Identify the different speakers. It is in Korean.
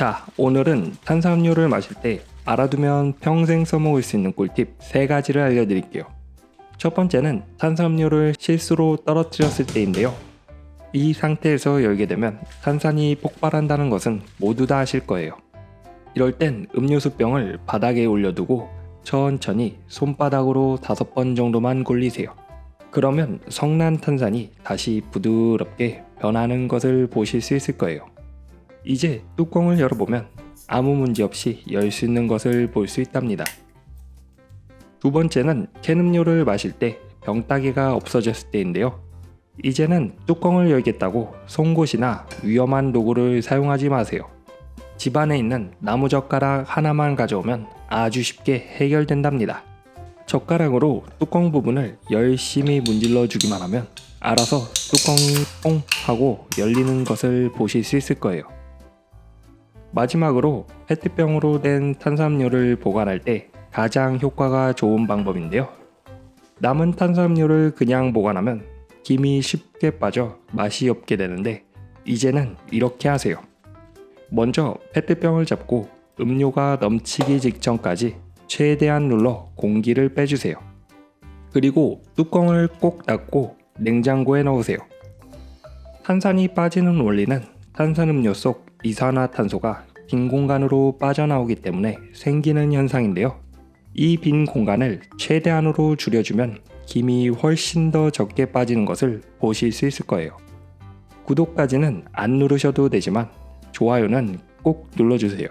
Speaker 1: 자, 오늘은 탄산음료를 마실 때 알아두면 평생 써먹을 수 있는 꿀팁 3가지를 알려드릴게요. 첫 번째는 탄산음료를 실수로 떨어뜨렸을 때인데요. 이 상태에서 열게 되면 탄산이 폭발한다는 것은 모두 다 아실 거예요. 이럴 땐 음료수 병을 바닥에 올려두고 천천히 손바닥으로 다섯 번 정도만 굴리세요. 그러면 성난 탄산이 다시 부드럽게 변하는 것을 보실 수 있을 거예요. 이제 뚜껑을 열어보면 아무 문제 없이 열 수 있는 것을 볼 수 있답니다. 두 번째는 캔 음료를 마실 때 병따개가 없어졌을 때인데요. 이제는 뚜껑을 열겠다고 송곳이나 위험한 도구를 사용하지 마세요. 집안에 있는 나무 젓가락 하나만 가져오면 아주 쉽게 해결된답니다. 젓가락으로 뚜껑 부분을 열심히 문질러 주기만 하면 알아서 뚜껑이 뽕 하고 열리는 것을 보실 수 있을 거예요. 마지막으로 페트병으로 된 탄산음료를 보관할 때 가장 효과가 좋은 방법인데요. 남은 탄산음료를 그냥 보관하면 김이 쉽게 빠져 맛이 없게 되는데 이제는 이렇게 하세요. 먼저 페트병을 잡고 음료가 넘치기 직전까지 최대한 눌러 공기를 빼주세요. 그리고 뚜껑을 꼭 닫고 냉장고에 넣으세요. 탄산이 빠지는 원리는 탄산음료 속 이산화탄소가 빈 공간으로 빠져나오기 때문에 생기는 현상인데요. 이 빈 공간을 최대한으로 줄여주면 김이 훨씬 더 적게 빠지는 것을 보실 수 있을 거예요. 구독까지는 안 누르셔도 되지만 좋아요는 꼭 눌러주세요.